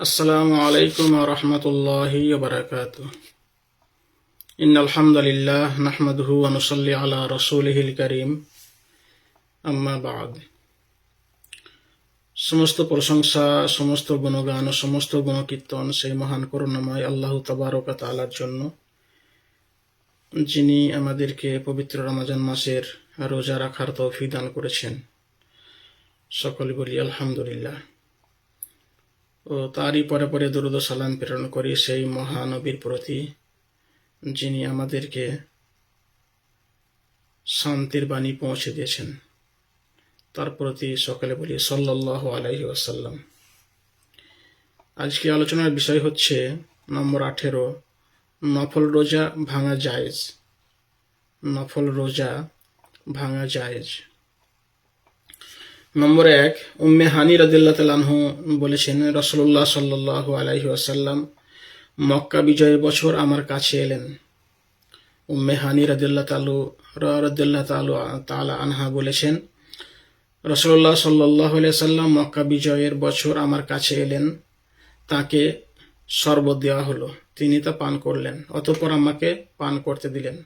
আসসালামু আলাইকুম রহমতুল্লাহ বারাকাত ইন আলহামদুলিল্লাহ নাহমদহু আনুসল্লি আলা রসুলহিল করিম। আম্মা বাদ। সমস্ত প্রশংসা, সমস্ত গুণগান ও সমস্ত গুণকীর্তন সেই মহান করুণাময় আল্লাহ তবারকাত আলার জন্য। যিনি আমাদেরকে পবিত্র রমাজান মাসের রোজা রাখার তৌফিক দান করেছেন। সকলে বলি আলহামদুলিল্লাহ। ও তারই পরে পরে দুরুদ সালাম প্রেরণ করি সেই মহানবীর প্রতি, যিনি আমাদেরকে শান্তির বাণী পৌঁছে দিয়েছেন। তার প্রতি সকালে বলি সাল্লাহ আলাইহি আসাল্লাম আজকে আলোচনার বিষয় হচ্ছে নম্বর আঠেরো, নফল রোজা ভাঙা জায়েজ। নফল রোজা ভাঙা জায়েজ। নম্বর এক, উম্মে হানি রাদিল্লাহ তালানহু বলেছেন রসল্লাহ সাল্লাহ আলাইহি আসাল্লাম মক্কা বিজয়ের বছর আমার কাছে এলেন। উম্মে হানি রাদিল্লাহ তালু রাদিল্লাহ তালু তালা আনহা বলেছেন রসল্লাহ সাল্লাহ সাল্লাম মক্কা বিজয়ের বছর আমার কাছে এলেন। তাকে শরবত দেওয়া হলো। তিনি তা পান করলেন, অতঃপর আমাকে পান করতে দিলেন।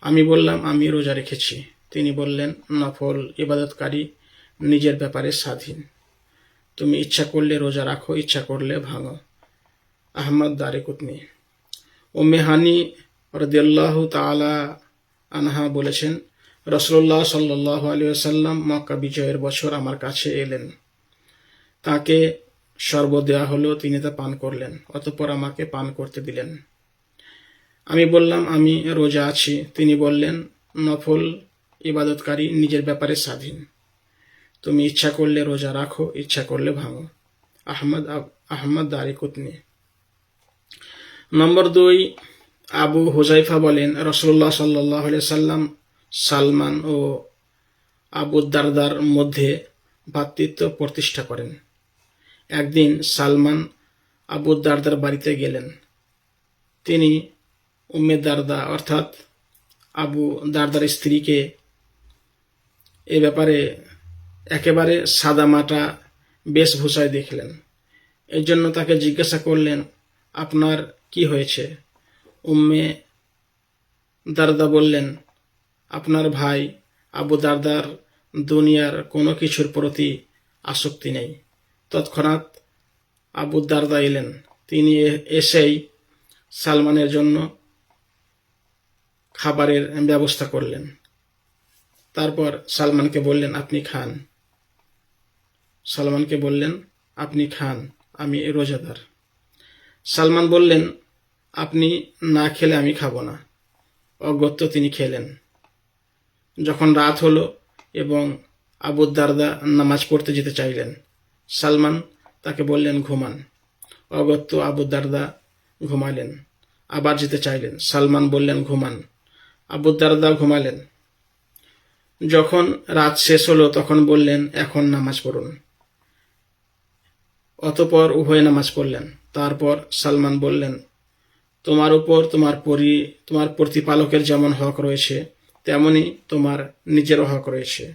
আমি বললাম, আমি রোজা রেখেছি। তিনি বললেন, নফল, ইবাদতকারী নিজের ব্যাপারে স্বাধীন। তুমি ইচ্ছা করলে রোজা রাখো, ইচ্ছা করলে ভাঙো। আহমদ দারেকুতনি উম্মে হানি রদিয়াল্লাহ তালা আনহা বলেছেন রসল্লাহ সাল্লাহ আলী সাল্লাম মক্কা বিজয়ের বছর আমার কাছে এলেন। তাকে সর্ব দেওয়া হলো, তিনি তা পান করলেন, অতঃপর আমাকে পান করতে দিলেন। আমি বললাম, আমি রোজা আছি। তিনি বললেন, নফল ইবাদতকারী নিজের ব্যাপারে স্বাধীন। তুমি ইচ্ছা করলে রোজা রাখো, ইচ্ছা করলে ভাঙো। আহমদ আহমদ দারিকুতনি নম্বর দুই, আবু হুজাইফা বলেন রসুল্লাহ সাল্লাহ সাল্লাম সালমান ও আবু দারদার মধ্যে ভ্রাতৃত্ব প্রতিষ্ঠা করেন। একদিন সালমান আবু দারদার বাড়িতে গেলেন। তিনি উম্মে দারদা, অর্থাৎ আবু দারদার স্ত্রীকে এ ব্যাপারে একেবারে সাদামাটা বেশভূষায় দেখলেন। এর জন্য তাকে জিজ্ঞাসা করলেন, আপনার কি হয়েছে? উম্মে দারদা বললেন, আপনার ভাই আবু দারদার দুনিয়ার কোনো কিছুর প্রতি আসক্তি নেই। তৎক্ষণাৎ আবু দারদা এলেন। তিনি এসেই সালমানের জন্য খাবারের ব্যবস্থা করলেন। তারপর সালমানকে বললেন, আপনি খান। সালমানকে বললেন, আপনি খান, আমি রোজাদার। সালমান বললেন, আপনি না খেলে আমি খাব না। অগত্য তিনি খেলেন। যখন রাত হলো এবং আবু দারদা নামাজ পড়তে যেতে চাইলেন, সালমান তাকে বললেন, ঘুমান। অগত্য আবু দারদা ঘুমালেন, আবার যেতে চাইলেন। সালমান বললেন, ঘুমান। আবু দারদা ঘুমালেন। যখন রাত শেষ হলো তখন বললেন, এখন নামাজ পড়ুন। অতপর উভয় নামাজ পড়লেন। তারপর সালমান বললেন, তোমার উপর তোমার পরি, তোমার প্রতিপালকের যেমন হক রয়েছে, তেমনি তোমার নিজেরও হক রয়েছে।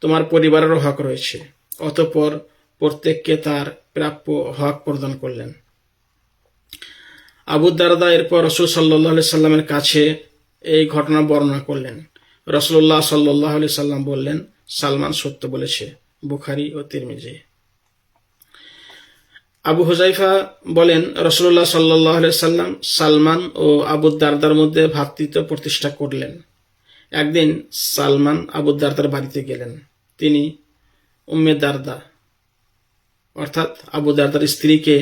তোমার পরিবারেরও হক রয়েছে। অতপর প্রত্যেককে তার প্রাপ্য হক প্রদান করলেন। আবু দারদা এরপর রসুল সাল্লাহ সাল্লামের কাছে এই ঘটনা বর্ণনা করলেন। রসুল্লাহ সাল্লাহ সাল্লাম বললেন, সালমান সত্য বলেছে, বুখারি ও তিরমিজি। আবু হুজাইফা বলেন রসুল্লাহ সাল্লাহ সাল্লাম সালমান ও আবু দারদার মধ্যে ভ্রাতৃত্ব প্রতিষ্ঠা করলেন। একদিন সালমান আবু দারদার বাড়িতে গেলেন। তিনি উম্মে দারদা, অর্থাৎ আবু দারদার স্ত্রীকে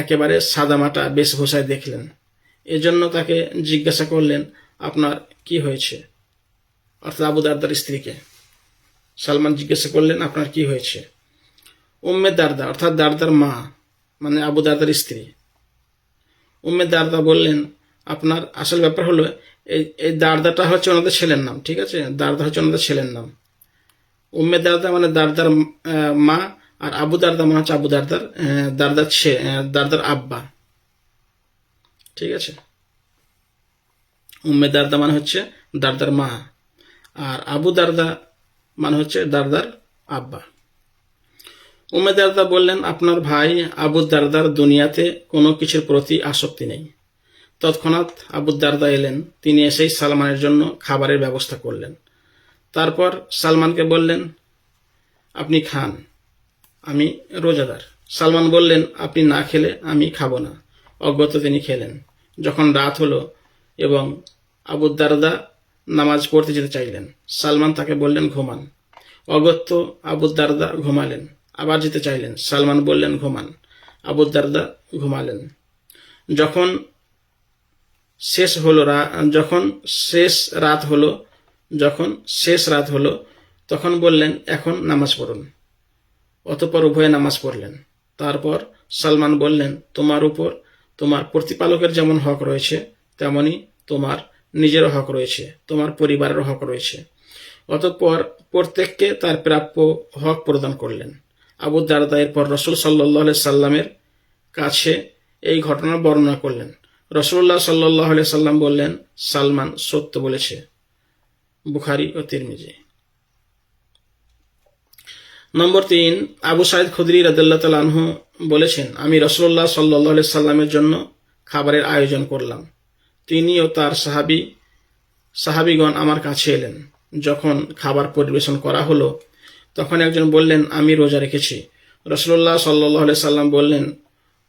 একেবারে সাদামাটা বেশভূষায় দেখলেন। এজন্য তাকে জিজ্ঞাসা করলেন, আপনার কি হয়েছে? অর্থাৎ আবু দারদার স্ত্রীকে। সালমান জিজ্ঞাসা করলেন, আপনার কি হয়েছে? উম্মে দারদা, অর্থাৎ দারদার মা মানে আবু দারদার স্ত্রী। উম্মে দারদা বললেন, আপনার আসল ব্যাপার হলো, এই এই দারদাটা হচ্ছে ওনাদের ছেলের নাম, ঠিক আছে? দারদা হচ্ছে ওনাদের ছেলের নাম। উম্মে দারদা মানে দারদার মা, আর আবু দারদা মানে হচ্ছে আবু দারদার দারদার ছে দারদার আব্বা। ঠিক আছে? উম্মে দারদা মানে হচ্ছে দারদার মা, আর আবু দারদা মানে হচ্ছে দারদার আব্বা। উমে দারদা বললেন, আপনার ভাই আবু দারদার দুনিয়াতে কোনো কিছুর প্রতি আসক্তি নেই। তৎক্ষণাৎ আবু দারদা এলেন, তিনি এসেই সালমানের জন্য খাবারের ব্যবস্থা করলেন। তারপর সালমানকে বললেন, আপনি খান, আমি রোজাদার। সালমান বললেন, আপনি না খেলে আমি খাব না। অজ্ঞত তিনি খেলেন। যখন রাত হলো এবং আবু দারদা নামাজ পড়তে যেতে চাইলেন, সালমান তাকে বললেন, ঘুমান। অগত্য আবু দারদা ঘুমালেন। আবার যেতে চাইলেন। সালমান বললেন, ঘুমান। আবু দারদা ঘুমালেন। যখন শেষ হলো যখন শেষ রাত হলো, যখন শেষ রাত হলো, তখন বললেন, এখন নামাজ পড়ুন। অতপর উভয়ে নামাজ পড়লেন। তারপর সালমান বললেন, তোমার উপর তোমার প্রতিপালকের যেমন হক রয়েছে, তেমনি তোমার নিজেরও হক রয়েছে, তোমার পরিবারেরও হক রয়েছে। অতঃপর প্রত্যেককে তার প্রাপ্য হক প্রদান করলেন। আবু দারদা এরপর রসুল সাল্লাহ সাল্লামের কাছে এই ঘটনা বর্ণনা করলেন। রসুল্লাহ সাল্লাহ সাল্লাম বললেন, সালমান সত্য বলেছে, বুখারি ও তিরমিজি। নম্বর তিন, আবু সাইদ খুদরি রাদিল্লাহ তালানহু বলেছেন, আমি রসুল্লাহ সাল্লাহ সাল্লামের জন্য খাবারের আয়োজন করলাম। তিনি ও তার সাহাবি, সাহাবিগণ আমার কাছে এলেন। যখন খাবার পরিবেশন করা হলো তখন একজন বললেন, আমি রোজা রেখেছি। রসুল্লাহ সাল্লাহ সাল্লাম বললেন,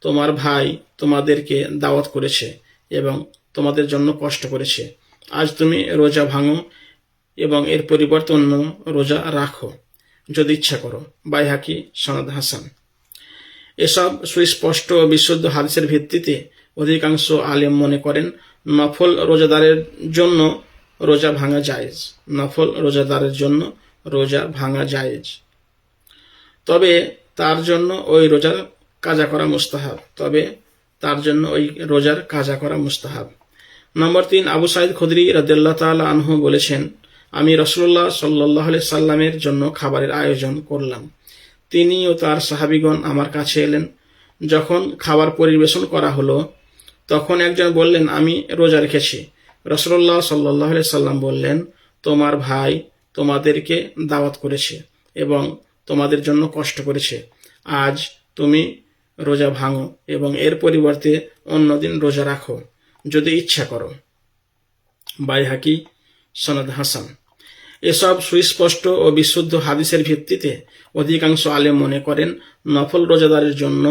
তোমার ভাই তোমাদেরকে দাওয়াত করেছে এবং তোমাদের জন্য কষ্ট করেছে। আজ তুমি রোজা ভাঙো এবং এর পরিবর্তে অন্য রোজা রাখো, যদি ইচ্ছা করো। বাইহাকি, সনদ হাসান। এসব সুস্পষ্ট ও বিশুদ্ধ হাদিসের ভিত্তিতে অধিকাংশ আলেম মনে করেন, নফল রোজাদারের জন্য রোজা ভাঙা জায়েজ। নফল রোজাদারের জন্য রোজা ভাঙা জায়েজ। তবে তার জন্য ওই রোজার কাজা করা মুস্তাহাব। তবে তার জন্য ওই রোজার কাজা করা মুস্তাহাব। নম্বর তিন, আবু সাইদ খুদরি রাদিল্লাহ তাআলা আনহু বলেছেন, আমি রসুল্লাহ সাল্লাহ সাল্লামের জন্য খাবারের আয়োজন করলাম। তিনি ও তার সাহাবিগণ আমার কাছে এলেন। যখন খাবার পরিবেশন করা হলো, তখন একজন বললেন, আমি রোজা রেখেছি। রসুল্লাহ সাল্লাহ সাল্লাম বললেন, তোমার ভাই তোমাদেরকে দাওয়াত করেছে এবং তোমাদের জন্য কষ্ট করেছে। আজ তুমি রোজা ভাঙো এবং এর পরিবর্তে অন্যদিন রোজা রাখো, যদি ইচ্ছা করো। বাইহাকি, সনদ হাসান। এসব সুস্পষ্ট ও বিশুদ্ধ হাদিসের ভিত্তিতে অধিকাংশ আলেম মনে করেন, নফল রোজাদারের জন্য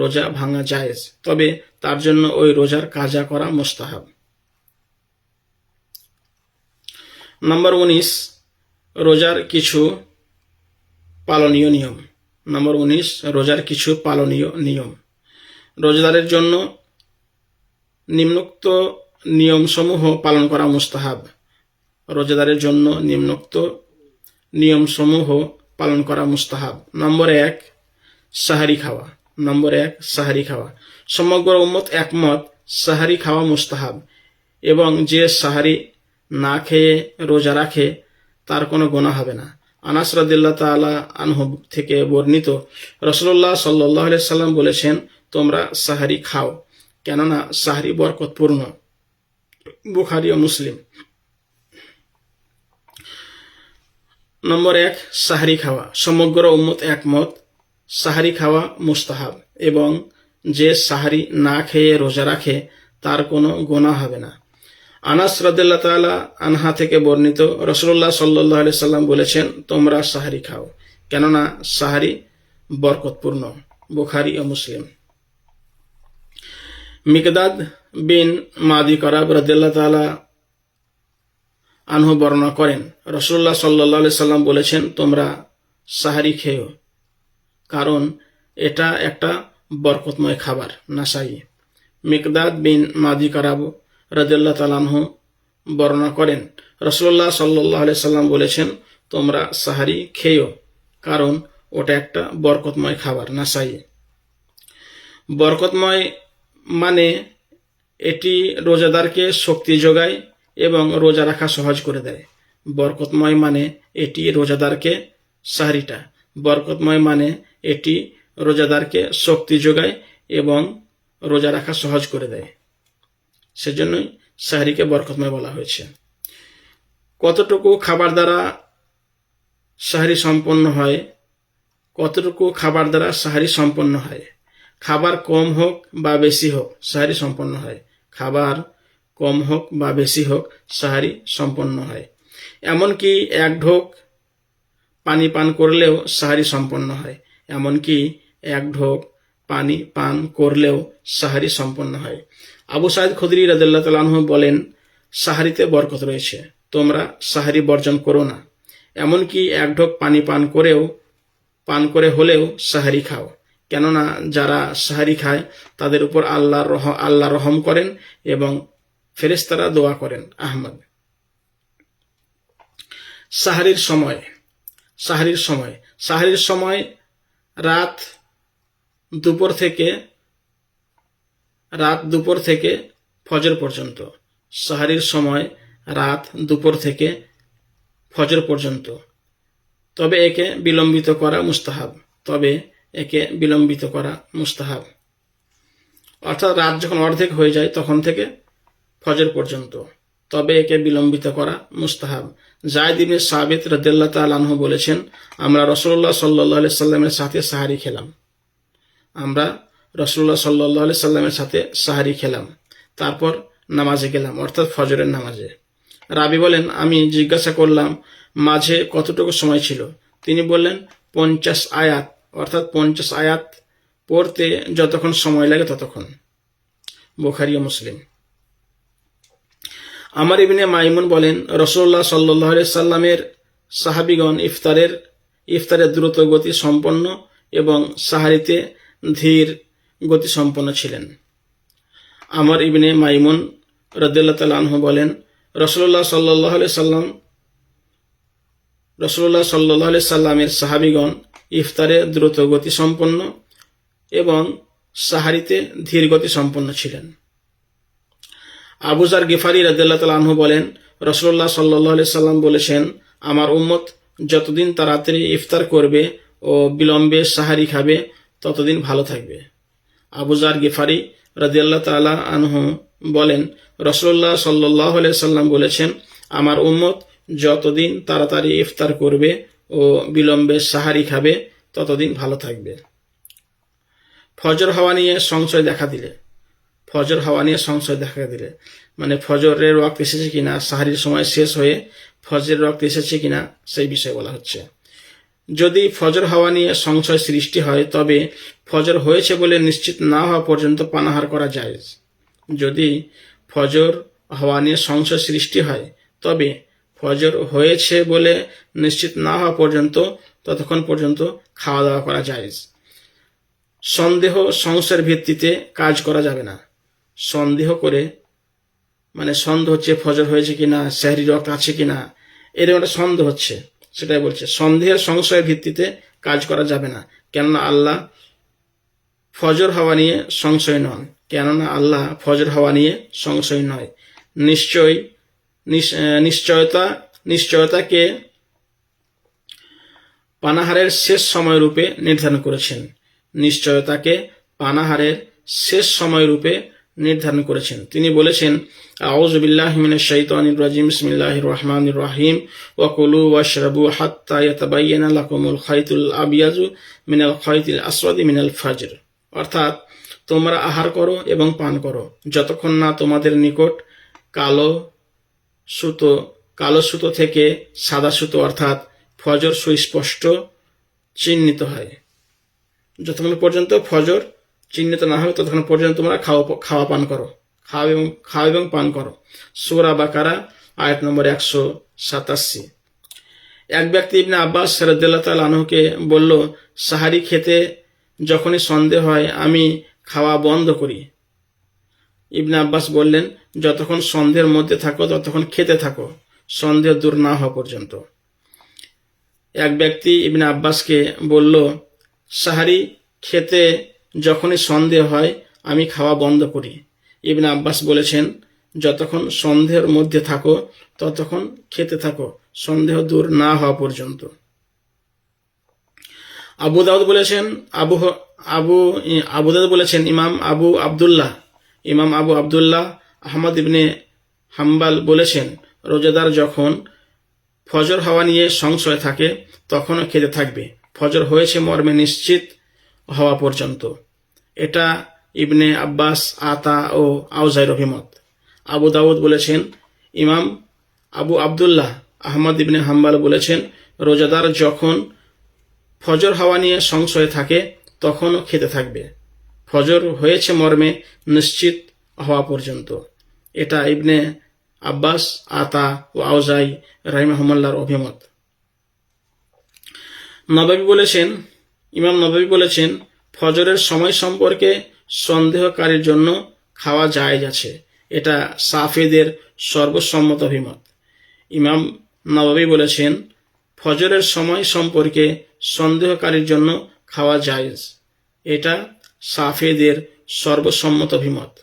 রোজা ভাঙা জায়েজ, তবে তার জন্য ওই রোজার কাজা করা মোস্তাহাব। নম্বর উনিশ রোজার কিছু পালনীয় নিয়ম। নম্বর উনিশ, রোজার কিছু পালনীয় নিয়ম। রোজাদারের জন্য নিম্নোক্ত নিয়মসমূহ পালন করা মুস্তাহাব। রোজাদারের জন্য নিম্নোক্ত নিয়মসমূহ পালন করা মুস্তাহাব। নম্বর এক, সাহারি খাওয়া। নম্বর এক, সাহারি খাওয়া। সমগ্র উম্মত একমত, সাহারি খাওয়া মুস্তাহাব। এবং যে সাহারি না খেয়ে রোজা রাখে তার কোনো গোনা হবে না। আনাস রাদিল্লা তালা আনহু থেকে বর্ণিত রসুল্লাহ সাল্লাহ সাল্লাম বলেছেন, তোমরা সাহারি খাও, কেননা সাহারি বরকতপূর্ণ। বুখারি ও মুসলিম। নম্বর এক, সাহারি খাওয়া। সমগ্র উম্মত একমত, সাহারি খাওয়া মুস্তাহাব এবং যে সাহারি না খেয়ে রোজা রাখে, তার কোনো গোনা হবে না। আনাস রদুল্লাহ তালা আনহা থেকে বর্ণিত রসুল্লাহ সাল্লাহ আলি সাল্লাম বলেছেন, তোমরা সাহারি খাও। কেননা সাহারি বরকতপূর্ণ, বুখারি ও মুসলিম। মিকদাদ বিন মাদি করাব রদুল্লাহ তালা আনহু বর্ণনা করেন রসুল্লাহ সাল্লাহ সাল্লাম বলেছেন, তোমরা সাহারি খেয়েও কারণ এটা একটা বরকতময় খাবার, নাসাই। মিকদাদ বিন মাদি কারাব রাজিল্লাহ তালানহু বর্ণনা করেন। রসুল্লাহ সাল্লাহ সাল্লাম বলেছেন, তোমরা সাহারি খেয়েও, কারণ ওটা একটা বরকতময় খাবার, না নাসাই বরকতময় মানে এটি রোজাদারকে শক্তি যোগায় এবং রোজা রাখা সহজ করে দেয়। বরকতময় মানে এটি রোজাদারকে সাহারিটা। বরকতময় মানে এটি রোজাদারকে শক্তি যোগায় এবং রোজা রাখা সহজ করে দেয়। সেজন্যই সাহারিকে বরকতময় বলা হয়েছে। কতটুকু খাবার দ্বারা সাহারি সম্পন্ন হয়, কতটুকু খাবার দ্বারা সাহারি সম্পন্ন হয়? খাবার কম হোক বা বেশি হোক সাহারি সম্পন্ন হয়। খাবার কম হোক বা বেশি হোক সাহারি সম্পন্ন হয়। এমনকি এক ঢোক পানি পান করলেও সাহারি সম্পন্ন হয়। এমনকি এক ঢোক পানি পান করলেও সাহারি সম্পন্ন হয়। আবু সাইদ খুদরি রাদিল্লাহ তালাহ বলেন, সাহারিতে বরকত রয়েছে। তোমরা সাহারি বর্জন করো না। এমনকি এক ঢোক পানি পান করেও, পান করে হলেও সাহারি খাও। কেননা যারা সাহারি খায়, তাদের উপর আল্লাহ রহ, আল্লাহ রহম করেন এবং ফেরেস্তারা দোয়া করেন। আহমদ। সাহারির সময় সাহারির সময় সাহারির সময় রাত দুপুর থেকে, রাত দুপুর থেকে, ফজর পর্যন্ত। সাহারির সময় রাত দুপুর থেকে ফজর পর্যন্ত। তবে একে বিলম্বিত করা মুস্তাহাব, তবে একে বিলম্বিত করা মুস্তাহাব। অর্থাৎ রাত যখন অর্ধেক হয়ে যায়, তখন থেকে ফজর পর্যন্ত। তবে একে বিলম্বিত করা মুস্তাহাব। জায়দ ইবনে সাবিত রদুল্লাহ তালাহ বলেছেন, আমরা রসল্লাহ সাল্লাহ সাল্লামের সাথে সাহারি খেলাম। আমরা রসল্লাহ সাল্লাহ সাল্লামের সাথে সাহারি খেলাম, তারপর নামাজে গেলাম, অর্থাৎ ফজরের নামাজে। রাবি বলেন, আমি জিজ্ঞাসা করলাম, মাঝে কতটুকু সময় ছিল? তিনি বললেন, পঞ্চাশ আয়াত, অর্থাৎ পঞ্চাশ আয়াত পড়তে যতক্ষণ সময় লাগে ততক্ষণ। বোখারি ও মুসলিম। আমার ইবনে মাইমুন বলেন রসল্লাহ সাল্লাহ সাল্লামের সাহাবিগণ ইফতারের ইফতারের দ্রুত গতি সম্পন্ন এবং সাহারিতে ধীর গতি সম্পন্ন ছিলেন। আমার ইবনে মাইমুন রদুল্লাহ তালাহ বলেন রসল্লাহ সাল্লাহ সাল্লাম রসল্লাহ সাল্লাহ সাল্লামের সাহাবিগণ ইফতারে দ্রুত গতি সম্পন্ন এবং সাহারিতে ধীর গতি সম্পন্ন ছিলেন আবুজার গিফারি রাদিল্লাহ তালাহ বলেন রসল্লাহ সাল্লাহ সাল্লাম বলেছেন, আমার উম্মত যতদিন তাড়াতাড়ি ইফতার করবে ও বিলম্বে সাহারি খাবে ততদিন ভালো থাকবে। আবুজার গিফারি রাদিয়াল্লাহ তালা আনহু বলেন রসল্লাহ সাল্লাহ সাল্লাম বলেছেন, আমার উম্মত যতদিন তাড়াতাড়ি ইফতার করবে ও বিলম্বে সাহারি খাবে, ততদিন ভালো থাকবে। ফজর হাওয়া নিয়ে সংশয় দেখা দিলে। ফজর হাওয়া নিয়ে সংশয় দেখা দিলে। মানে ফজরের রক্ত এসেছে কিনা, সাহারির সময় শেষ হয়ে ফজরের রক্ত এসেছে কিনা, সেই বিষয়ে বলা হচ্ছে। যদি ফজর হাওয়া নিয়ে সংশয় সৃষ্টি হয়, তবে ফজর হয়েছে বলে নিশ্চিত না হওয়া পর্যন্ত পানাহার করা যায় যদি ফজর হাওয়া নিয়ে সংশয় সৃষ্টি হয়, তবে ফজর হয়েছে বলে নিশ্চিত না হওয়া পর্যন্ত, ততক্ষণ পর্যন্ত খাওয়া দাওয়া করা যায় সন্দেহ সংশয়ের ভিত্তিতে কাজ করা যাবে না। সন্দেহ করে মানে সন্দেহ হচ্ছে ফজর হয়েছে কিনা শাহরি রক্ত আছে কিনা, এরকম একটা সন্দেহ হচ্ছে। সেটাই বলছে। সন্দেহের সংশয়ের ভিত্তিতে কাজ করা যাবে না, কেননা আল্লাহ ফজর হওয়া নিয়ে সংশয় নন, কেননা আল্লাহ ফজর হওয়া নিয়ে সংশয় নয়। নিশ্চয় নিশ্চয়তা, নিশ্চয়তাকে পানাহারের শেষ সময় রূপে নির্ধারণ করেছেন। নিশ্চয়তাকে পানাহারের শেষ সময় রূপে নির্ধারণ করেছেন। তিনি বলেছেন ওয়াশরাবু আবিয়াজু মিনাল মিনাল অর্থাৎ, তোমরা আহার করো এবং পান করো। যতক্ষণ না তোমাদের নিকট কালো সুতো কালো সুতো থেকে সাদা সুতো, অর্থাৎ ফজর সুস্পষ্ট, চিহ্নিত হয়। যতক্ষণ পর্যন্ত ফজর চিহ্নিত না হবে ততক্ষণ পর্যন্ত তোমরা খাওয়া খাওয়া পান করো। খাওয়া এবং খাওয়া এবং পান করো। সোরা বাকারা, আয়াত নম্বর একশো সাতাশি। এক ব্যক্তি ইবনে আব্বাস সরদুল্লাহ তাল আনহুকে বলল, সাহারি খেতে যখনই সন্দেহ হয়, আমি খাওয়া বন্ধ করি। ইবনে আব্বাস বললেন, যতক্ষণ সন্দেহের মধ্যে থাকো, ততক্ষণ খেতে থাকো। সন্দেহ দূর না হওয়া পর্যন্ত। এক ব্যক্তি ইবনে আব্বাসকে বলল, সাহারি খেতে যখনই সন্দেহ হয়, আমি খাওয়া বন্ধ করি। ইবনে আব্বাস বলেছেন, যতক্ষণ সন্দেহের মধ্যে থাকো, ততক্ষণ খেতে থাকো। সন্দেহ দূর না হওয়া পর্যন্ত। আবু দাউদ বলেছেন, আবু আবু আবু দাউদ বলেছেন, ইমাম আবু আবদুল্লাহ, ইমাম আবু আবদুল্লাহ আহমদ ইবনে হাম্বাল বলেছেন, রোজাদার যখন ফজর হাওয়া নিয়ে সংশয় থাকে, তখনও খেতে থাকবে। ফজর হয়েছে মর্মে নিশ্চিত হওয়া পর্যন্ত। এটা ইবনে আব্বাস, আতা ও আউজাইর অভিমত। আবু দাউদ বলেছেন, ইমাম আবু আবদুল্লাহ আহমদ ইবনে হাম্বাল বলেছেন, রোজাদার যখন ফজর হাওয়া নিয়ে সংশয়ে থাকে, তখনও খেতে থাকবে। ফজর হয়েছে মর্মে নিশ্চিত হওয়া পর্যন্ত। এটা ইবনে আব্বাস, আতা ও আউজাই রাহিমাহমাল্লার অভিমত। নবাবী বলেছেন ইমাম নবী বলেছেন, ফজরের সময় সম্পর্কে সন্দেহকারীর জন্য খাওয়া জায়েজ আছে। এটা সাফেদের সর্বসম্মত অভিমত। ইমাম নবাবী বলেছেন, ফজরের সময় সম্পর্কে সন্দেহকারীর জন্য খাওয়া জায়েজ। এটা সাফেদের সর্বসম্মত অভিমত।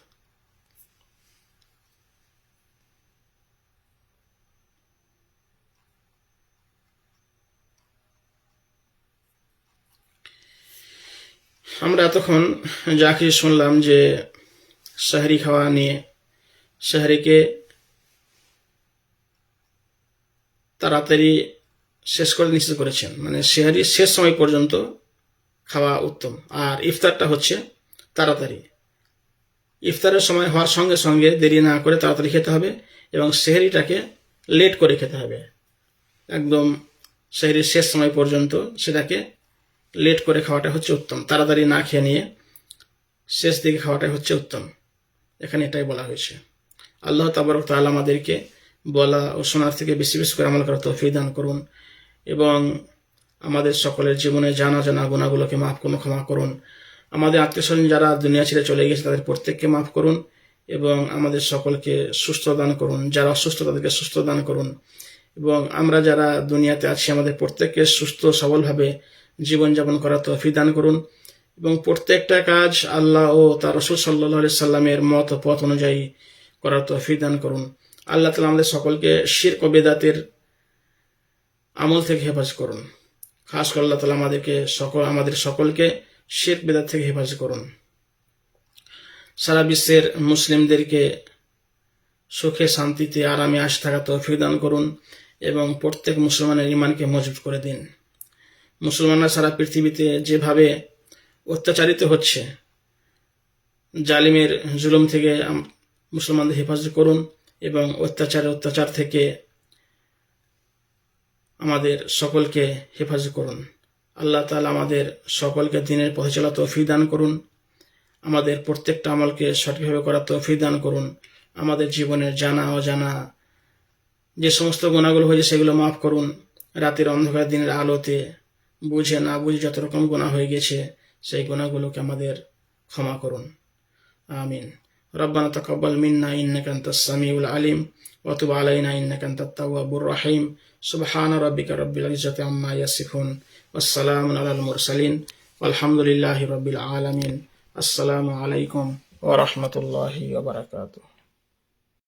আমরা এতক্ষণ যা কিছু শুনলাম যে শাহরি খাওয়া নিয়ে শাহরিকে তাড়াতাড়ি শেষ করে নিশ্চিত করেছেন। মানে শাহরি শেষ সময় পর্যন্ত খাওয়া উত্তম। আর ইফতারটা হচ্ছে তাড়াতাড়ি। ইফতারের সময় হওয়ার সঙ্গে সঙ্গে দেরি না করে তাড়াতাড়ি খেতে হবে এবং সেহরিটাকে লেট করে খেতে হবে। একদম সেহরির শেষ সময় পর্যন্ত সেটাকে লেট করে খাওয়াটা হচ্ছে উত্তম। তাড়াতাড়ি না খেয়ে নিয়ে শেষ দিকে খাওয়াটাই হচ্ছে উত্তম। এখানে এটাই বলা হয়েছে। আল্লাহ তাবারক তাআলা আমাদেরকে বলা ও শোনার থেকে বেশি বেশি করে আমল করার তৌফিক দান করুন এবং আমাদের সকলের জীবনে জানা জানা গুণাগুলোকে মাফ করুন, ক্ষমা করুন। আমাদের আত্মীয় স্বজন যারা দুনিয়া ছেড়ে চলে গেছে, তাদের প্রত্যেককে মাফ করুন এবং আমাদের সকলকে সুস্থ দান করুন। যারা অসুস্থ, তাদেরকে সুস্থ দান করুন। এবং আমরা যারা দুনিয়াতে আছি, আমাদের প্রত্যেককে সুস্থ সবলভাবে জীবনযাপন করার তৌফিক দান করুন। এবং প্রত্যেকটা কাজ আল্লাহ ও তার রসুল সাল্লাহ সাল্লামের মত পথ অনুযায়ী করার তৌফিক দান করুন। আল্লাহ তালা আমাদের সকলকে শিরক ও বেদাতের আমল থেকে হেফাজ করুন। খাস করে আল্লাহ তালা আমাদেরকে সকল, আমাদের সকলকে শির বেদাত থেকে হেফাজ করুন। সারা বিশ্বের মুসলিমদেরকে সুখে, শান্তিতে, আরামে আসে থাকা তৌফিক দান করুন এবং প্রত্যেক মুসলমানের ইমানকে মজবুত করে দিন। মুসলমানরা সারা পৃথিবীতে যেভাবে অত্যাচারিত হচ্ছে, জালিমের জুলুম থেকে মুসলমানদের হেফাজত করুন এবং অত্যাচার অত্যাচার থেকে আমাদের সকলকে হেফাজত করুন। আল্লাহ তাআলা আমাদের সকলকে দিনের পথে চলা তৌফিক দান করুন। আমাদের প্রত্যেকটা আমলকে সঠিকভাবে করার তৌফিক দান করুন। আমাদের জীবনের জানা, অজানা যে সমস্ত গুণাগুলো হয়েছে সেগুলো মাফ করুন। রাতের অন্ধকার দিনের আলোতে বুঝে না বুঝে যত রকম গুণা হয়ে গেছে সেই গুণাগুলোকে আমাদের ক্ষমা করুন আমিন ربنا تقبل منا إنك أنت السميع العليم وتب علينا إنك أنت التواب الرحيم سبحان ربك رب العزة عما يصفون والسلام على المرسلين والحمد لله رب العالمين السلام عليكم ورحمة الله وبركاته